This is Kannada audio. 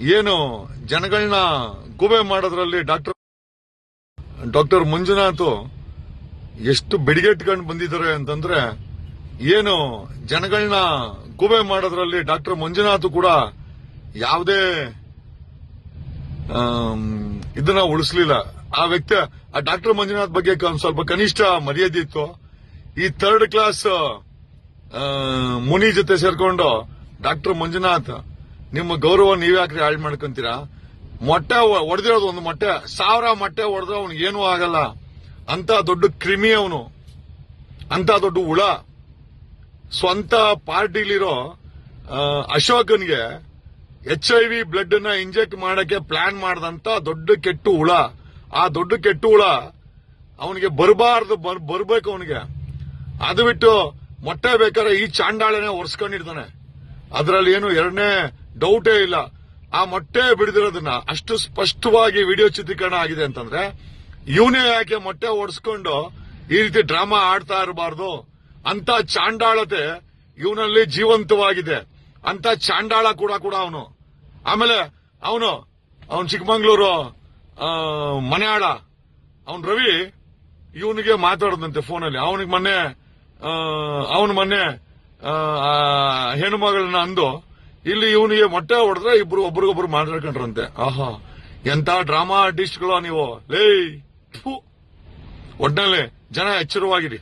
ಏನು ಜನಗಳನ್ನ ಗುಬೆ ಮಾಡೋದ್ರಲ್ಲಿ ಡಾಕ್ಟರ್ ಡಾಕ್ಟರ್ ಮಂಜುನಾಥ್ ಎಷ್ಟು ಬೆಡಿಗೆಟ್ಕೊಂಡು ಬಂದಿದ್ದಾರೆ ಅಂತಂದ್ರೆ ಏನು ಜನಗಳನ್ನ ಗುಬೆ ಮಾಡೋದ್ರಲ್ಲಿ ಡಾಕ್ಟರ್ ಮಂಜುನಾಥ್ ಕೂಡ ಯಾವುದೇ ಇದನ್ನ ಉಳಿಸ್ಲಿಲ್ಲ. ಆ ವ್ಯಕ್ತಿ, ಆ ಡಾಕ್ಟರ್ ಮಂಜುನಾಥ್ ಬಗ್ಗೆ ಸ್ವಲ್ಪ ಕನಿಷ್ಠ ಮರ್ಯಾದೆ ಇತ್ತು. ಈ ಥರ್ಡ್ ಕ್ಲಾಸ್ ಮುನಿ ಜೊತೆ ಸೇರ್ಕೊಂಡು ಡಾಕ್ಟರ್ ಮಂಜುನಾಥ್ ನಿಮ್ಮ ಗೌರವ ನೀವ್ಯಾಕ್ರಿ ಹಾಳು ಮಾಡ್ಕೊಂತೀರಾ? ಮೊಟ್ಟೆ ಹೊಡೆದಿರೋದು ಒಂದು ಮೊಟ್ಟೆ, ಸಾವಿರ ಮೊಟ್ಟೆ ಹೊಡೆದ್ರೆ ಅವ್ನಿಗೆ ಏನೂ ಆಗಲ್ಲ. ಅಂತ ದೊಡ್ಡ ಕ್ರಿಮಿ ಅವನು. ಅಂತ ದೊಡ್ಡ ಹುಳ. ಸ್ವಂತ ಪಾರ್ಟಿಲಿರೋ ಅಶೋಕನ್ಗೆ ಎಚ್ ಐ ವಿ ಬ್ಲಡ್ನ ಇಂಜೆಕ್ಟ್ ಮಾಡಕ್ಕೆ ಪ್ಲಾನ್ ಮಾಡದಂತ ದೊಡ್ಡ ಕೆಟ್ಟು ಹುಳ. ಆ ದೊಡ್ಡ ಕೆಟ್ಟು ಹುಳ ಅವನಿಗೆ ಬರಬಾರ್ದು ಬರ್ಬೇಕು ಅವನಿಗೆ. ಅದು ಬಿಟ್ಟು ಮೊಟ್ಟೆ ಬೇಕಾದ್ರೆ ಈ ಚಾಂಡಾಳನೆ ಒರೆಸ್ಕೊಂಡಿರ್ತಾನೆ. ಅದರಲ್ಲಿ ಏನು ಎರಡನೇ ಡೌಟೇ ಇಲ್ಲ. ಆ ಮೊಟ್ಟೆ ಬಿಡಿದಿರೋದನ್ನ ಅಷ್ಟು ಸ್ಪಷ್ಟವಾಗಿ ವಿಡಿಯೋ ಚಿತ್ರೀಕರಣ ಆಗಿದೆ ಅಂತಂದ್ರೆ ಇವನೇ ಯಾಕೆ ಮೊಟ್ಟೆ ಓಡಿಸ್ಕೊಂಡು ಈ ರೀತಿ ಡ್ರಾಮಾ ಆಡ್ತಾ ಇರಬಾರ್ದು? ಅಂತ ಚಾಂಡಾಳತೆ ಇವನಲ್ಲಿ ಜೀವಂತವಾಗಿದೆ. ಅಂತ ಚಾಂಡಾಳ ಕೂಡ ಕೂಡ ಅವನು. ಆಮೇಲೆ ಅವನು ಅವನು ಚಿಕ್ಕಮಂಗ್ಳೂರು ಮನೆಯಾಳ, ಅವನ್ ರವಿ ಇವನಿಗೆ ಮಾತಾಡದಂತೆ ಫೋನಲ್ಲಿ. ಅವನಿಗೆ ಮೊನ್ನೆ ಅವನು ಮೊನ್ನೆ ಹೆಣ್ಣು ಮಗಳನ್ನ ಅಂದು ಇಲ್ಲಿ ಇವನಿಗೆ ಮೊಟ್ಟೆ ಹೊಡೆದ್ರೆ ಇಬ್ರು ಒಬ್ರಿಗೊಬ್ರು ಮಾತಾಡ್ಕೊಂಡ್ರಂತೆ. ಆಹಾ, ಎಂತ ಡ್ರಾಮಾ ಆರ್ಟಿಸ್ಟ್ಗಳು ನೀವು. ಲೇ. ಒಟ್ನಲ್ಲಿ ಜನ ಎಚ್ಚರವಾಗಿರಿ.